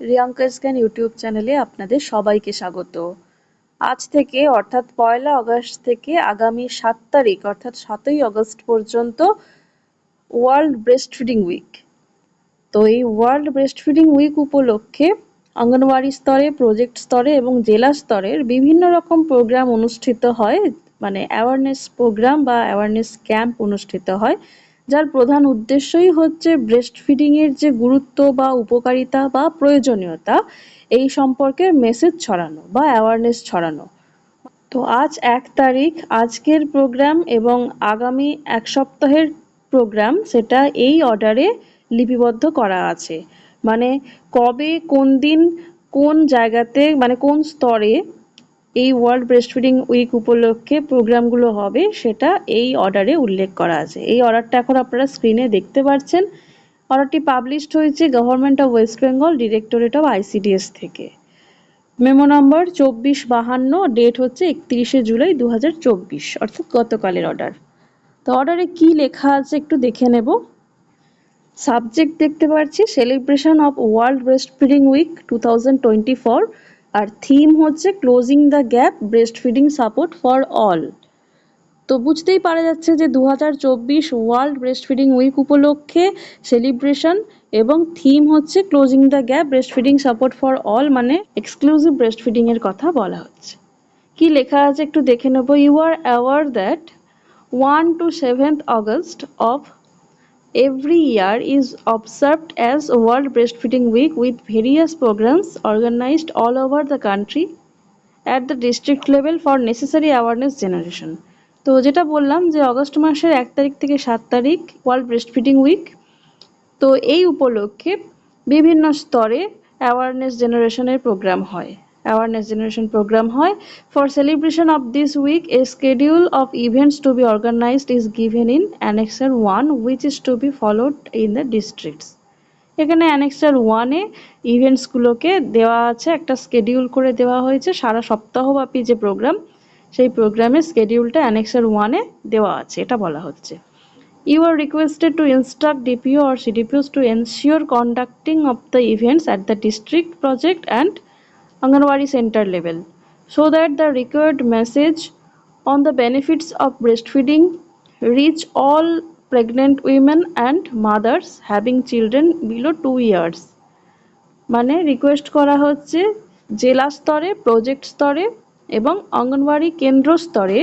রিয়াঙ্কাস জ্ঞান ইউটিউব চ্যানেলে আপনাদের সবাইকে স্বাগত। আজ থেকে, অর্থাৎ পয়লা আগস্ট থেকে আগামী সাত তারিখ, অর্থাৎ সাতই আগস্ট পর্যন্ত ওয়ার্ল্ড ব্রেস্ট ফিডিং উইক তো এই ওয়ার্ল্ড ব্রেস্ট ফিডিং উইক উপলক্ষে অঙ্গনওয়াড়ি স্তরে, প্রজেক্ট স্তরে এবং জেলা স্তরের বিভিন্ন রকম প্রোগ্রাম অনুষ্ঠিত হয় মানে অ্যাওয়ারনেস প্রোগ্রাম বা অ্যাওয়ারনেস ক্যাম্প অনুষ্ঠিত হয়। যার প্রধান উদ্দেশ্যই হচ্ছে ব্রেস্ট ফিডিংয়ের যে গুরুত্ব বা উপকারিতা বা প্রয়োজনীয়তা, এই সম্পর্কে মেসেজ ছড়ানো বা অ্যাওয়ারনেস ছড়ানো। তো আজ এক তারিখ, আজকের প্রোগ্রাম এবং আগামী এক সপ্তাহের প্রোগ্রাম সেটা এই অর্ডারে লিপিবদ্ধ করা আছে। মানে কবে, কোন দিন, কোন জায়গাতে মানে কোন স্তরে এই ওয়ার্ল্ড ব্রেস্টফিডিং উইক উপলক্ষে প্রোগ্রামগুলো হবে, সেটা এই অর্ডারে উল্লেখ করা আছে। এই অর্ডারটা এখন আপনারা স্ক্রিনে দেখতে পাচ্ছেন অর্ডারটি পাবলিশড হয়েছে government of West Bengal directorate of ICDS থেকে। মেমো নম্বর চব্বিশ বাহান্ন ডেট হচ্ছে একত্রিশে জুলাই দু হাজার চব্বিশ, অর্থাৎ গতকালের অর্ডার তো অর্ডারে কি লেখা আছে একটু দেখে নেব। সাবজেক্ট দেখতে পাচ্ছি celebration of world breast feeding week two R theme হচ্ছে closing the gap breast feeding support for all তো বুঝতেই পারা যাচ্ছে যে দু হাজার চব্বিশ ওয়ার্ল্ড ব্রেস্ট ফিডিং উইক উপলক্ষে সেলিব্রেশন এবং থিম হচ্ছে closing the gap breast feeding support for all মানে এক্সক্লুসিভ ব্রেস্ট ফিডিং এর কথা বলা হচ্ছে। কি লেখা আছে একটু দেখে নেব। You are aware that one to seventh August of Every year is observed as World Breastfeeding Week with various programs organized all over the country at the district level for necessary awareness generation. তো যেটা বললাম যে August মাসের এক তারিখ থেকে সাত তারিখ ওয়ার্ল্ড ব্রেস্টফিডিং উইক তো এই উপলক্ষে বিভিন্ন স্তরে অ্যাওয়ারনেস জেনারেশনের প্রোগ্রাম হয় অ্যাওয়ারনেস জেনারেশন প্রোগ্রাম হয়। For celebration of this week a schedule of events to be organized is given in annexure one which is to be followed in the districts এখানে annexure ওয়ানে ইভেন্টসগুলোকে দেওয়া আছে, একটা schedule করে দেওয়া হয়েছে। সারা সপ্তাহব্যাপী যে প্রোগ্রাম সেই প্রোগ্রামের স্কেডিউলটা অ্যানেক্সার ওয়ানে দেওয়া আছে, এটা বলা হচ্ছে। You are requested to instruct DPO R CDPOs to ensure conducting of the events at the district project and Anganwadi center level so that the required message on the benefits of breastfeeding reach all pregnant women and mothers having children below two years মানে request করা হচ্ছে জেলা স্তরে project স্তরে এবং অঙ্গনওয়াড়ি কেন্দ্র স্তরে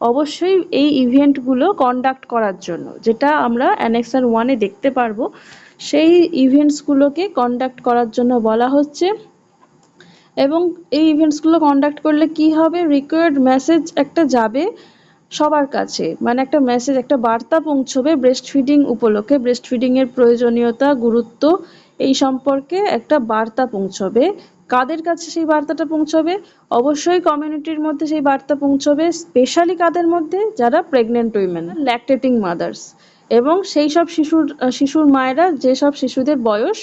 অবশ্যই এই ইভেন্টগুলো কন্ডাক্ট করার জন্য যেটা আমরা অ্যানেক্সার ওয়ানে দেখতে পারব সেই ইভেন্টসগুলোকে কন্ডাক্ট করার জন্য বলা হচ্ছে এবং এই ইভেন্টসগুলো কন্ডাক্ট করলে কি হবে? রিকোয়ার্ড মেসেজ একটা যাবে সবার কাছে। মানে একটা মেসেজ একটা বার্তা পৌঁছবে ব্রেস্ট ফিডিং উপলক্ষে। ব্রেস্ট ফিডিংয়ের প্রয়োজনীয়তা, গুরুত্ব এই সম্পর্কে একটা বার্তা পৌঁছবে। কাদের কাছে সেই বার্তাটা পৌঁছবে? অবশ্যই কমিউনিটির মধ্যে সেই বার্তা পৌঁছবে স্পেশালি কাদের মধ্যে? যারা প্রেগনেন্ট উইমেন ল্যাকটেটিং মাদার্স এবং সেই সব শিশুর শিশুর মায়েরা যেসব শিশুদের বয়স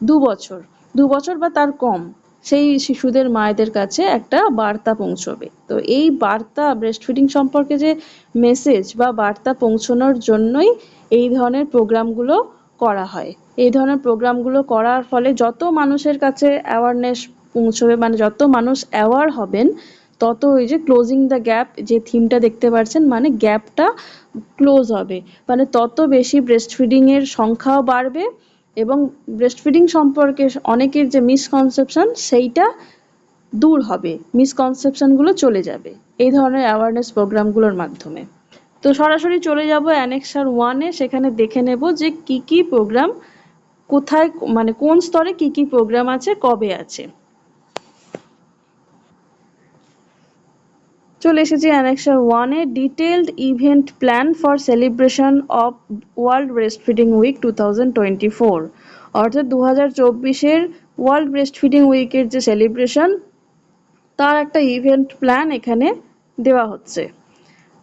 দু বছর। দু বছর বা তার কম। সেই শিশুদের মায়েদের কাছে একটা বার্তা পৌঁছবে। তো এই বার্তা ব্রেস্টফিডিং সম্পর্কে যে মেসেজ বা বার্তা পৌঁছানোর জন্যই এই ধরনের প্রোগ্রামগুলো করা হয়। এই ধরনের প্রোগ্রামগুলো করার ফলে যত মানুষের কাছে অ্যাওয়ারনেস পৌঁছবে মানে যত মানুষ অ্যাওয়ার হবেন, তত ওই যে ক্লোজিং দ্য গ্যাপ যে থিমটা দেখতে পাচ্ছেন মানে গ্যাপটা ক্লোজ হবে। মানে তত বেশি ব্রেস্টফিডিংয়ের সংখ্যাও বাড়বে এবং ব্রেস্টফিডিং সম্পর্কে অনেকের যে মিসকনসেপশন সেইটা দূর হবে। মিসকনসেপশনগুলো চলে যাবে এই ধরনের অ্যাওয়ারনেস প্রোগ্রামগুলোর মাধ্যমে। তো সরাসরি চলে যাব অ্যানেক্সার ওয়ানে সেখানে দেখে নেব যে কি কি প্রোগ্রাম কোথায় মানে কোন স্তরে কি কি প্রোগ্রাম আছে, কবে আছে। চলে এসেছি অ্যানেক্সার ওয়ানে। Detailed event plan for celebration of world breast feeding week two thousand twenty four অর্থাৎ দু হাজার চব্বিশের ওয়ার্ল্ড ব্রেস্ট ফিডিং উইকের যে সেলিব্রেশন তার একটা ইভেন্ট প্ল্যান এখানে দেওয়া হচ্ছে।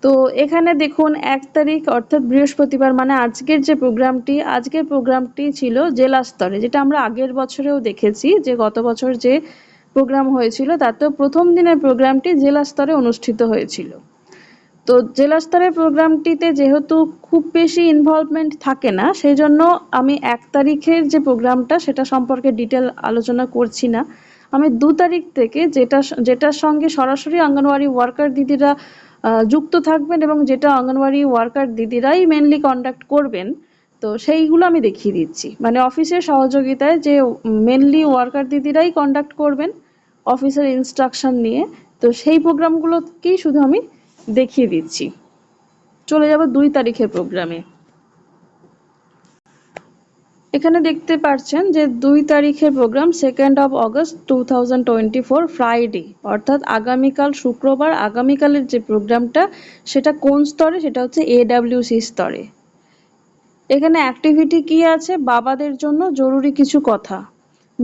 তো এখানে দেখুন, এক তারিখ, অর্থাৎ বৃহস্পতিবার মানে আজকের যে প্রোগ্রামটি, আজকের প্রোগ্রামটি ছিল জেলা স্তরে, যেটা আমরা আগের বছরেও দেখেছি যে গত বছর যে প্রোগ্রাম হয়েছিল, তাতেও প্রথম দিনের প্রোগ্রামটি জেলা স্তরে অনুষ্ঠিত হয়েছিল। তো জেলা স্তরের প্রোগ্রামটিতে যেহেতু খুব বেশি ইনভলভমেন্ট থাকে না সেই জন্য আমি এক তারিখের যে প্রোগ্রামটা সেটা সম্পর্কে ডিটেল আলোচনা করছি না। আমি দু তারিখ থেকে যেটা যেটার সঙ্গে সরাসরি অঙ্গনওয়াড়ি ওয়ার্কার দিদিরা যুক্ত থাকবেন এবং যেটা অঙ্গনওয়াড়ি ওয়ার্কার দিদিরাই মেনলি কন্ডাক্ট করবেন, তো সেইগুলো আমি দেখিয়ে দিচ্ছি। মানে অফিসের সহযোগিতায় যে মেনলি ওয়ার্কার দিদিরাই কন্ডাক্ট করবেন অফিসের ইনস্ট্রাকশন নিয়ে, তো সেই প্রোগ্রামগুলোকেই শুধু আমি দেখিয়ে দিচ্ছি। চলে যাব দুই তারিখের প্রোগ্রামে। এখানে দেখতে পাচ্ছেন যে দুই তারিখের program second of August to Friday অর্থাৎ আগামীকাল শুক্রবার, আগামীকালের যে প্রোগ্রামটা, সেটা কোন স্তরে? সেটা হচ্ছে এডাব্লিউসি স্তরে। এখানে অ্যাক্টিভিটি কি আছে? বাবাদের জন্য জরুরি কিছু কথা।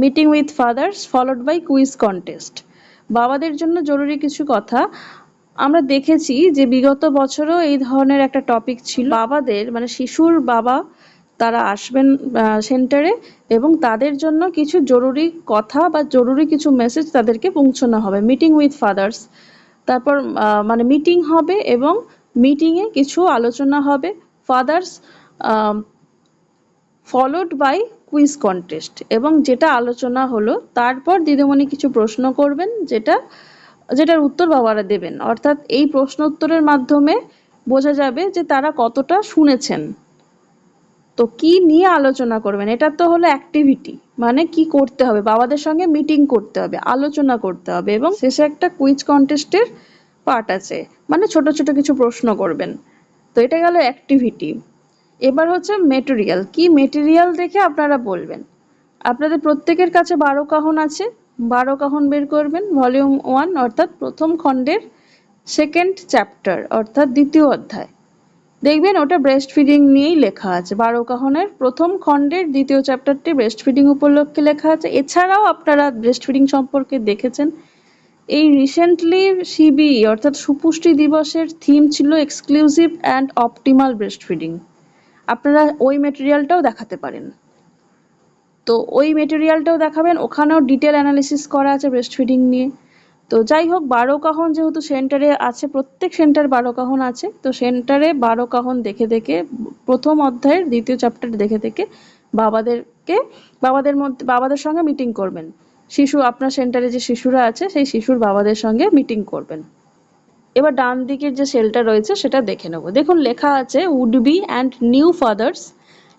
Meeting with fathers followed by quiz contest বাবাদের জন্য জরুরি কিছু কথা। আমরা দেখেছি যে বিগত বছরও এই ধরনের একটা টপিক ছিল। বাবাদের মানে শিশুর বাবা তারা আসবেন সেন্টারে এবং তাদের জন্য কিছু জরুরি কথা বা জরুরি কিছু মেসেজ তাদেরকে পৌঁছানো হবে। মিটিং উইথ ফাদার্স তারপর মানে মিটিং হবে এবং মিটিংয়ে কিছু আলোচনা হবে। Fathers followed by quiz contest. এবং যেটা আলোচনা হলো, তারপর দিদিমণি কিছু প্রশ্ন করবেন, যেটা, যেটার উত্তর বাবারা দেবেন। অর্থাৎ এই প্রশ্ন উত্তরের মাধ্যমে বোঝা যাবে যে তারা কতটা শুনেছেন। তো কি নিয়ে আলোচনা করবেন? এটা তো হলো অ্যাক্টিভিটি মানে কি করতে হবে? বাবাদের সঙ্গে মিটিং করতে হবে, আলোচনা করতে হবে, এবং শেষে একটা কুইজ কন্টেস্টের পার্ট আছে। মানে ছোট ছোট কিছু প্রশ্ন করবেন। তো এটা গেল অ্যাক্টিভিটি এবার হচ্ছে মেটেরিয়াল কি মেটেরিয়াল দেখে আপনারা বলবেন? আপনাদের প্রত্যেকের কাছে বারো কাহন আছে। বারো কাহন বের করবেন ভলিউম ওয়ান অর্থাৎ প্রথম খণ্ডের সেকেন্ড চ্যাপ্টার অর্থাৎ দ্বিতীয় অধ্যায়। দেখবেন ওটা ব্রেস্ট ফিডিং নিয়েই লেখা আছে। বারো কাহনের প্রথম খণ্ডের দ্বিতীয় চ্যাপ্টারটি ব্রেস্ট ফিডিং উপলক্ষে লেখা আছে। এছাড়াও আপনারা ব্রেস্ট ফিডিং সম্পর্কে দেখেছেন, এই রিসেন্টলি সিবি অর্থাৎ সুপুষ্টি দিবসের থিম ছিল exclusive and optimal breast feeding আপনারা ওই মেটেরিয়ালটাও দেখাতে পারেন। তো ওই মেটেরিয়ালটাও দেখাবেন, ওখানেও ডিটেল অ্যানালিসিস করা আছে ব্রেস্ট ফিডিং নিয়ে। তো যাই হোক, বারো কাহন যেহেতু সেন্টারে আছে, প্রত্যেক সেন্টার বারো কাহন আছে। তো সেন্টারে বারো কাহন দেখে দেখে, প্রথম অধ্যায়ের দ্বিতীয় চ্যাপ্টার দেখে দেখে বাবাদেরকে, বাবাদের মধ্যে, বাবাদের সঙ্গে মিটিং করবেন। শিশু, আপনার সেন্টারে যে শিশুরা আছে, সেই শিশুর বাবাদের সঙ্গে মিটিং করবেন। এবার ডান দিকের যে সেলটা রয়েছে সেটা দেখে নেব। দেখুন, লেখা আছে would be and new fathers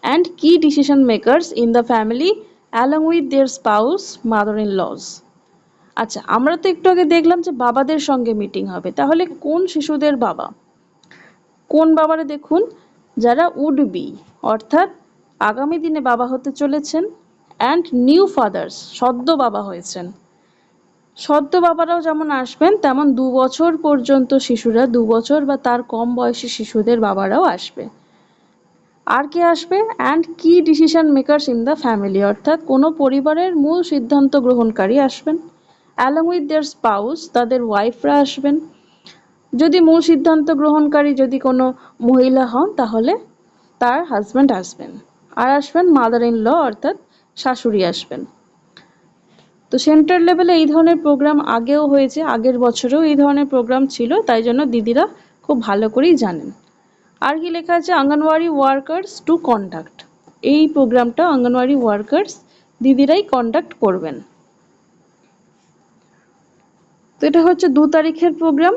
and key decision makers in the family along with their spouse mother in law আচ্ছা আমরা তো একটু আগে দেখলাম যে বাবাদের সঙ্গে মিটিং হবে। তাহলে কোন শিশুদের বাবা? কোন বাবারা দেখুন, যারা উড বি অর্থাৎ আগামী দিনে বাবা হতে চলেছেন অ্যান্ড নিউ ফাদার্স সদ্য বাবা হয়েছেন। সদ্য বাবারাও যেমন আসবেন, তেমন দু বছর পর্যন্ত শিশুরা, দু বছর বা তার কম বয়সী শিশুদের বাবারাও আসবে। আর কে আসবে? And key decision makers in the family অর্থাৎ কোনো পরিবারের মূল সিদ্ধান্ত গ্রহণকারী আসবেন। অ্যালং উইথ দেয়ার স্পাউস তাদের ওয়াইফরা আসবেন। যদি মূল সিদ্ধান্ত গ্রহণকারী যদি কোনো মহিলা হন, তাহলে তার হাজব্যান্ড আসবেন। আর আসবেন মাদার ইন ল অর্থাৎ শাশুড়ি আসবেন। তো সেন্টার লেভেলে এই ধরনের প্রোগ্রাম আগেও হয়েছে, আগের বছরেও এই ধরনের প্রোগ্রাম ছিল, তাই জন্য দিদিরা খুব ভালো করেই জানেন। আর কি লেখা আছে? অঙ্গনওয়াড়ি ওয়ার্কার্স টু কন্ডাক্ট এই প্রোগ্রামটা অঙ্গনওয়াড়ি ওয়ার্কার্স দিদিরাই কন্ডাক্ট করবেন। তো এটা হচ্ছে দু তারিখের প্রোগ্রাম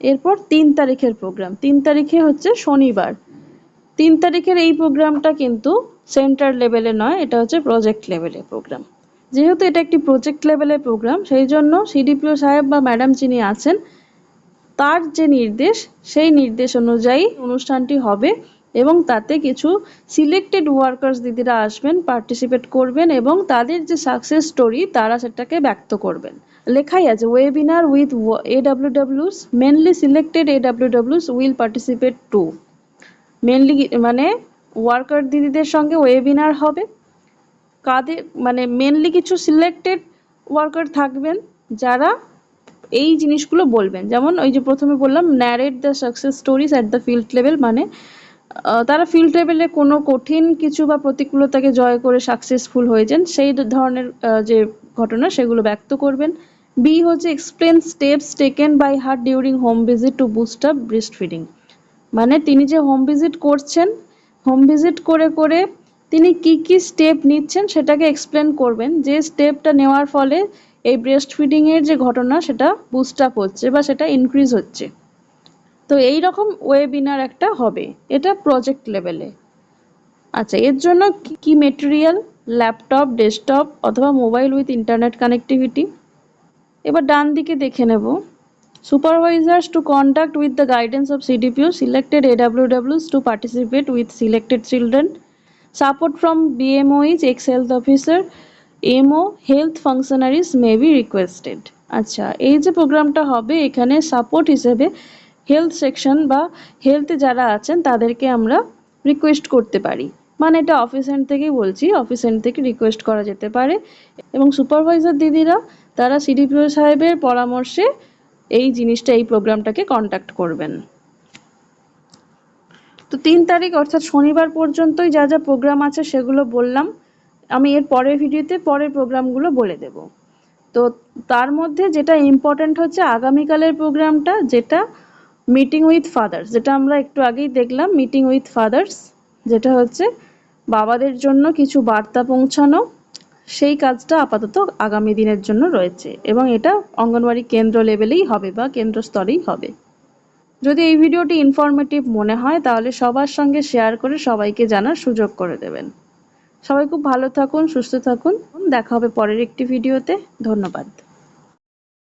এরপর তিন তারিখের প্রোগ্রাম তিন তারিখে হচ্ছে শনিবার। তিন তারিখের এই প্রোগ্রামটা কিন্তু সেন্টার লেভেলে নয়, এটা হচ্ছে প্রজেক্ট লেভেলের প্রোগ্রাম যেহেতু এটা একটি প্রজেক্ট লেভেলের প্রোগ্রাম সেই জন্য সিডিপিও সাহেব বা ম্যাডাম যিনি আছেন, তার যে নির্দেশ, সেই নির্দেশ অনুযায়ী অনুষ্ঠানটি হবে এবং তাতে কিছু সিলেক্টেড ওয়ার্কার্স দিদিরা আসবেন পার্টিসিপেট করবেন এবং তাদের যে সাকসেস স্টোরি তারা সেটাকে ব্যক্ত করবেন। লেখাই আছে webinar with এডাব্লিউডাব্লিউস mainly selected এডাব্লিউডাব্লিউস will participate two mainly মানে ওয়ার্কার দিদিদের সঙ্গে ওয়েবিনার হবে। কাদের মানে মেনলি কিছু সিলেক্টেড ওয়ার্কার থাকবেন যারা এই জিনিসগুলো বলবেন। যেমন ওই যে প্রথমে বললাম narrate the success stories at the field level মানে তারা ফিল্ড লেভেলে কোনো কঠিন কিছু বা প্রতিকূলতাকে জয় করে সাকসেসফুল হয়েছেন সেই ধরনের যে ঘটনা সেগুলো ব্যক্ত করবেন। বি হচ্ছে explain steps taken by her during home visit to boost up breast feeding মানে তিনি যে হোম ভিজিট করছেন হোম ভিজিট করে করে তিনি কি কি স্টেপ নিচ্ছেন সেটাকে এক্সপ্লেন করবেন। যে স্টেপটা নেওয়ার ফলে এই ব্রেস্ট ফিডিং এর যে ঘটনা সেটা বুস্ট আপ হচ্ছে বা সেটা ইনক্রিজ হচ্ছে। তো এই রকম ওয়েবিনার একটা হবে। এটা প্রজেক্ট লেভেলে আচ্ছা এর জন্য কি- কি মেটেরিয়াল ল্যাপটপ ডেস্কটপ অথবা মোবাইল উইথ ইন্টারনেট কানেক্টিভিটি এবার ডান দিকে দেখে নেব। supervisors to contact with the guidance of CDPO selected AWWs to participate with selected children support from BMOH ex health officer MO health functionaries may be requested. আচ্ছা এই যে প্রোগ্রামটা হবে, এখানে সাপোর্ট হিসেবে হেলথ সেকশন বা হেলথে যারা আছেন, তাদেরকে আমরা রিকোয়েস্ট করতে পারি। মানে এটা অফিস এন্ড থেকেই বলছি, অফিস এন্ড থেকে রিকোয়েস্ট করা যেতে পারে। এবং সুপারভাইজার দিদিরা, তারা সিডিপিও সাহেবের পরামর্শে এই জিনিসটা, এই প্রোগ্রামটাকে কন্ট্যাক্ট করবেন। তো তিন তারিখ, অর্থাৎ শনিবার পর্যন্তই যা যা প্রোগ্রাম আছে সেগুলো বললাম। আমি এর পরের ভিডিওতে পরের প্রোগ্রামগুলো বলে দেব। তো তার মধ্যে যেটা ইম্পর্ট্যান্ট হচ্ছে আগামীকালের প্রোগ্রামটা যেটা মিটিং উইথ ফাদার্স যেটা আমরা একটু আগেই দেখলাম মিটিং উইথ ফাদার্স যেটা হচ্ছে বাবাদের জন্য কিছু বার্তা পৌঁছানো। সেই কাজটা আপাতত আগামী দিনের জন্য রয়েছে এবং এটা অঙ্গনওয়াড়ি কেন্দ্র লেভেলেই হবে বা কেন্দ্র স্তরেই হবে। যদি এই ভিডিওটি ইনফরমেটিভ মনে হয়, তাহলে সবার সঙ্গে শেয়ার করে সবাইকে জানার সুযোগ করে দেবেন। সবাই খুব ভালো থাকুন, সুস্থ থাকুন। দেখা হবে পরের একটি ভিডিওতে। ধন্যবাদ।